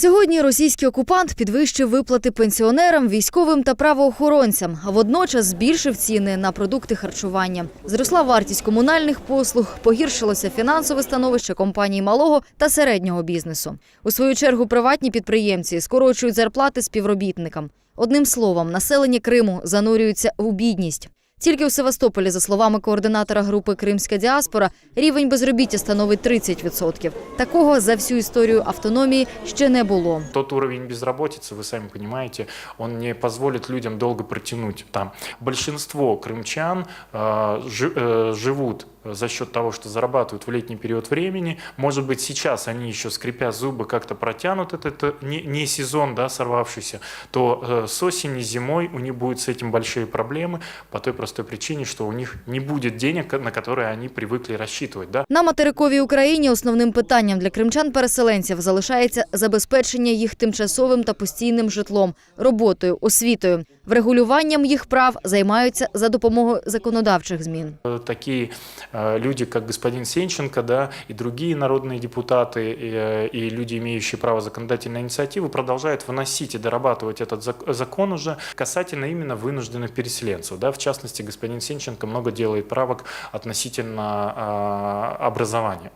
Сьогодні російський окупант підвищив виплати пенсіонерам, військовим та правоохоронцям, а водночас збільшив ціни на продукти харчування. Зросла вартість комунальних послуг, погіршилося фінансове становище компаній малого та середнього бізнесу. У свою чергу приватні підприємці скорочують зарплати співробітникам. Одним словом, населення Криму занурюється у бідність. Тільки у Севастополі, за словами координатора групи Кримська діаспора, рівень безробіття становить 30%. Такого за всю історію автономії ще не було. Тот уровень безработицы, вы сами понимаете, он не позволит людям долго протянуть там. Большинство крымчан э, жи- э, живут за счет того, что зарабатывают в летний период времени. Может быть, сейчас они еще, скрипя зубы, как-то протянут этот э, не, не сезон, да, сорвавшийся, то э, с осени, зимой у них будут с этим большие проблемы по той простой причине, что у них не будет денег, на которые они привыкли рассчитывать. Да? На материковій Україні основним питанням для кримчан-переселенців залишається забезпечення їх тимчасовим та постійним житлом, роботою, освітою. Врегулюванням їх прав займаються за допомогою законодавчих змін. Э, такие э, люди, как господин Сенченко, да, и другие народные депутаты, и, э, и люди, имеющие право законодательной инициативы, продолжают выносить и дорабатывать этот зак- закон уже касательно именно вынужденных переселенцев. Да. В частности, господин Синченко много делает правок относительно образования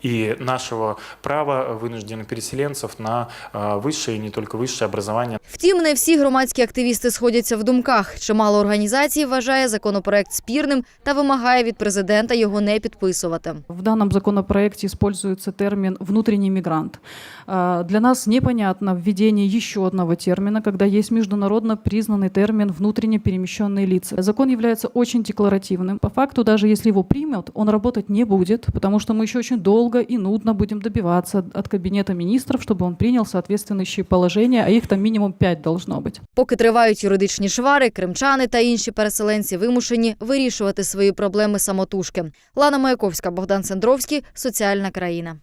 и нашего права вынужденных переселенцев на а, высшее и не только высшее образование. Втім, не всі громадські активісти сходяться в думках. Чимало організацій вважає законопроект спірним та вимагає від президента його не підписувати. В данном законопроекте используется термин «внутренний мигрант». А, Для нас непонятно введение еще одного термина, когда есть международно признанный термин «внутренне перемещенные лица». Закон является очень декларативным. По факту, даже если его примут, он работать не будет, потому что мы еще очень долго и нудно будем добиваться от Кабинета министров, чтобы он принял соответствующие положения, а их там минимум пять должно быть. Поки тривають юридичні швари, кримчани та інші переселенці вимушені вирішувати свої проблеми самотужки. Лана Маяковська, Богдан Сендровський, Соціальна країна.